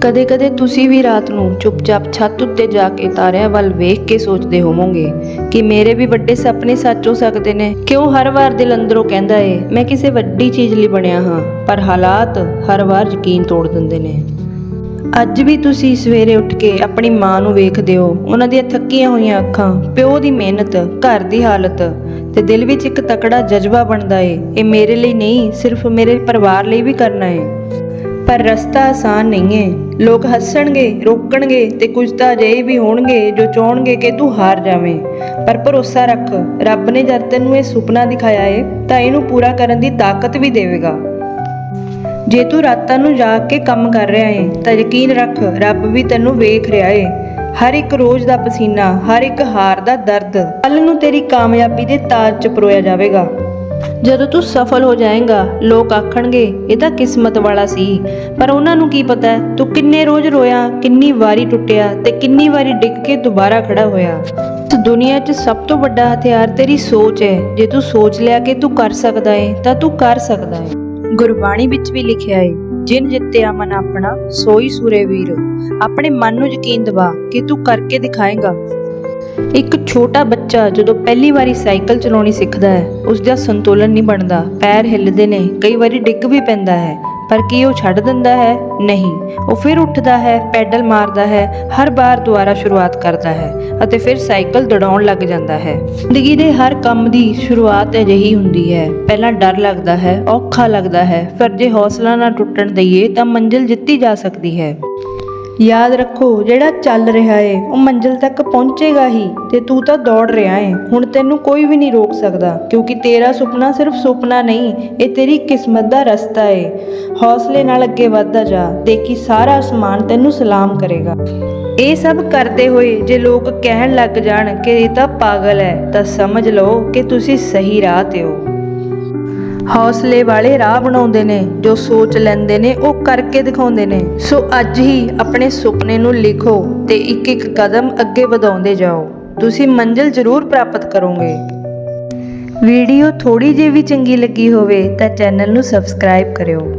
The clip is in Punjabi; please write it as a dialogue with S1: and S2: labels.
S1: ਕਦੇ-ਕਦੇ ਤੁਸੀਂ ਵੀ ਰਾਤ ਨੂੰ ਚੁੱਪਚਾਪ ਛੱਤ ਉੱਤੇ ਜਾ ਕੇ ਤਾਰਿਆਂ ਵੱਲ ਵੇਖ ਕੇ ਸੋਚਦੇ ਹੋਵੋਗੇ ਕਿ ਮੇਰੇ ਵੀ ਵੱਡੇ ਸੁਪਨੇ ਸੱਚ ਹੋ ਸਕਦੇ ਨੇ। ਕਿਉਂ ਹਰ ਵਾਰ ਦਿਲ ਅੰਦਰੋਂ ਕਹਿੰਦਾ ਏ, ਮੈਂ ਕਿਸੇ ਵੱਡੀ ਚੀਜ਼ ਲਈ ਬਣਿਆ ਹਾਂ, ਪਰ ਹਾਲਾਤ ਹਰ ਵਾਰ ਯਕੀਨ ਤੋੜ ਦਿੰਦੇ ਨੇ। ਅੱਜ ਵੀ ਤੁਸੀਂ ਸਵੇਰੇ ਉੱਠ ਕੇ ਆਪਣੀ ਮਾਂ ਨੂੰ ਵੇਖਦੇ ਹੋ। ਉਹਨਾਂ ਦੀਆਂ ਥੱਕੀਆਂ ਹੋਈਆਂ ਅੱਖਾਂ, ਪਿਓ ਦੀ ਮਿਹਨਤ, ਘਰ ਦੀ ਹਾਲਤ ਤੇ ਦਿਲ ਵਿੱਚ ਇੱਕ ਤਕੜਾ ਜਜ਼ਬਾ ਬਣਦਾ ਏ। ਇਹ ਮੇਰੇ ਲਈ ਨਹੀਂ, ਸਿਰਫ ਮੇਰੇ ਪਰਿਵਾਰ ਲਈ ਵੀ ਕਰਨਾ ਏ। ਪਰ ਰਸਤਾ ਆਸਾਨ ਨਹੀਂ ਏ। ਲੋਕ ਹੱਸਣਗੇ, ਰੋਕਣਗੇ ਤੇ ਕੁਝ ਤਾਂ ਅਜਿਹੇ ਵੀ ਹੋਣਗੇ ਜੋ ਚਾਹਣਗੇ ਕਿ ਤੂੰ ਹਾਰ ਜਾਵੇਂ। ਪਰ ਭਰੋਸਾ ਰੱਖ, ਰੱਬ ਨੇ ਜਦ ਤੈਨੂੰ ਇਹ ਸੁਪਨਾ ਦਿਖਾਇਆ ਏ, ਤਾਂ ਇਹਨੂੰ ਪੂਰਾ ਕਰਨ ਦੀ ਤਾਕਤ ਵੀ ਦੇਵੇਗਾ। ਜੇ ਤੂੰ ਰਾਤਾਂ ਨੂੰ ਜਾਗ ਕੇ ਕੰਮ ਕਰ ਰਿਹਾ ਏ, ਤਾਂ ਯਕੀਨ ਰੱਖ, ਰੱਬ ਵੀ ਤੈਨੂੰ ਵੇਖ ਰਿਹਾ ਏ। ਹਰ ਇੱਕ ਰੋਜ਼ ਦਾ ਪਸੀਨਾ, ਹਰ ਇੱਕ ਹਾਰ ਦਾ ਦਰਦ ਕੱਲ ਨੂੰ ਤੇਰੀ ਕਾਮਯਾਬੀ ਦੇ ਤਾਜ 'ਚ ਪਰੋਇਆ ਜਾਵੇਗਾ। ਜਦੋਂ ਤੂੰ ਸਫਲ ਹੋ ਜਾਏਗਾ, ਲੋਕ ਆਖਣਗੇ, ਇਹ ਤਾਂ ਕਿਸਮਤ ਵਾਲਾ ਸੀ। ਪਰ ਉਹਨਾਂ ਨੂੰ ਕੀ ਪਤਾ, ਤੂੰ ਕਿੰਨੇ ਰੋਜ਼ ਰੋਇਆ, ਕਿੰਨੀ ਵਾਰੀ ਟੁੱਟਿਆ ਤੇ ਕਿੰਨੀ ਵਾਰੀ ਡਿੱਗ ਕੇ ਦੁਬਾਰਾ ਖੜਾ ਹੋਇਆ। ਇਸ ਦੁਨੀਆ 'ਚ ਸਭ ਤੋਂ ਵੱਡਾ ਹਥਿਆਰ ਤੇਰੀ ਸੋਚ ਹੈ। ਜੇ ਤੂੰ ਸੋਚ ਲਿਆ ਕਿ ਤੂੰ ਕਰ ਸਕਦਾ ਹੈ ਤਾਂ ਤੂੰ ਕਰ ਸਕਦਾ ਹੈ ਗੁਰਬਾਣੀ ਵਿੱਚ ਵੀ ਲਿਖਿਆ ਹੈ ਜਿਨ ਜਿੱਤਿਆ ਮਨ ਆਪਣਾ, ਸੋਈ ਸੂਰੇ ਵੀਰ। ਆਪਣੇ ਮਨ ਨੂੰ ਯਕੀਨ ਦਿਵਾ ਕਿ ਤੂੰ ਕਰਕੇ ਦਿਖਾਏਗਾ। ਇੱਕ ਛੋਟਾ ਬੱਚਾ ਜਦੋਂ ਪਹਿਲੀ ਵਾਰੀ ਸਾਈਕਲ ਚਲਾਉਣੀ ਸਿੱਖਦਾ ਹੈ, ਉਸ ਦਾ ਸੰਤੁਲਨ ਨਹੀਂ ਬਣਦਾ। ਪੈਰ ਹਿੱਲਦੇ ਨੇ, ਕਈ ਵਾਰੀ ਡਿੱਗ ਵੀ ਪੈਂਦਾ ਹੈ। ਪਰ ਕੀ ਉਹ ਛੱਡ ਦਿੰਦਾ ਹੈ? ਨਹੀਂ। ਉਹ ਫਿਰ ਉੱਠਦਾ ਹੈ, ਪੈਡਲ ਮਾਰਦਾ ਹੈ, ਹਰ ਵਾਰ ਦੁਬਾਰਾ ਸ਼ੁਰੂਆਤ ਕਰਦਾ ਹੈ ਅਤੇ ਫਿਰ ਸਾਈਕਲ ਦੌੜਾਉਣ ਲੱਗ ਜਾਂਦਾ ਹੈ। ਜ਼ਿੰਦਗੀ ਦੇ ਹਰ ਕੰਮ ਦੀ ਸ਼ੁਰੂਆਤ ਅਜਿਹੀ ਹੁੰਦੀ ਹੈ। ਪਹਿਲਾਂ ਡਰ ਲੱਗਦਾ ਹੈ, ਔਖਾ ਲੱਗਦਾ ਹੈ। ਫਿਰ ਜੇ ਹੌਸਲਾ ਨਾ ਟੁੱਟਣ ਦਈਏ ਤਾਂ ਮੰਜ਼ਿਲ ਜਿੱਤੀ ਜਾ ਸਕਦੀ ਹੈ। ਯਾਦ ਰੱਖੋ, ਜਿਹੜਾ ਚੱਲ ਰਿਹਾ ਏ, ਉਹ ਮੰਜ਼ਿਲ ਤੱਕ ਪਹੁੰਚੇਗਾ ਹੀ ਤੇ ਤੂੰ ਤਾਂ ਦੌੜ ਰਿਹਾ ਏ। ਹੁਣ ਤੈਨੂੰ ਕੋਈ ਵੀ ਨਹੀਂ ਰੋਕ ਸਕਦਾ, ਕਿਉਂਕਿ ਤੇਰਾ ਸੁਪਨਾ ਸਿਰਫ ਸੁਪਨਾ ਨਹੀਂ, ਇਹ ਤੇਰੀ ਕਿਸਮਤ ਦਾ ਰਸਤਾ ਏ। ਹੌਸਲੇ ਨਾਲ ਅੱਗੇ ਵਧਦਾ ਜਾ, ਦੇਖੀ ਸਾਰਾ ਅਸਮਾਨ ਤੈਨੂੰ ਸਲਾਮ ਕਰੇਗਾ। ਇਹ ਸਭ ਕਰਦੇ ਹੋਏ ਜੇ ਲੋਕ ਕਹਿਣ ਲੱਗ ਜਾਣ ਕਿ ਇਹ ਤਾਂ ਪਾਗਲ ਹੈ, ਤਾਂ ਸਮਝ ਲਓ ਕਿ ਤੁਸੀਂ ਸਹੀ ਰਾਹ ਤੇ ਹੋ। ਹੌਸਲੇ ਵਾਲੇ ਰਾਹ ਬਣਾਉਂਦੇ ਨੇ, ਜੋ ਸੋਚ ਲੈਂਦੇ ਨੇ, ਉਹ ਕਰਕੇ ਦਿਖਾਉਂਦੇ ਨੇ। ਸੋ ਅੱਜ ਹੀ ਆਪਣੇ ਸੁਪਨੇ ਨੂੰ ਲਿਖੋ ਤੇ ਇੱਕ ਇੱਕ ਕਦਮ ਅੱਗੇ ਵਧਾਉਂਦੇ ਜਾਓ। ਤੁਸੀਂ ਮੰਜ਼ਿਲ ਜ਼ਰੂਰ ਪ੍ਰਾਪਤ ਕਰੋਗੇ। ਵੀਡੀਓ ਥੋੜੀ ਜਿਹੀ ਵੀ ਚੰਗੀ ਲੱਗੀ ਹੋਵੇ ਤਾਂ ਚੈਨਲ ਨੂੰ ਸਬਸਕ੍ਰਾਈਬ ਕਰਿਓ।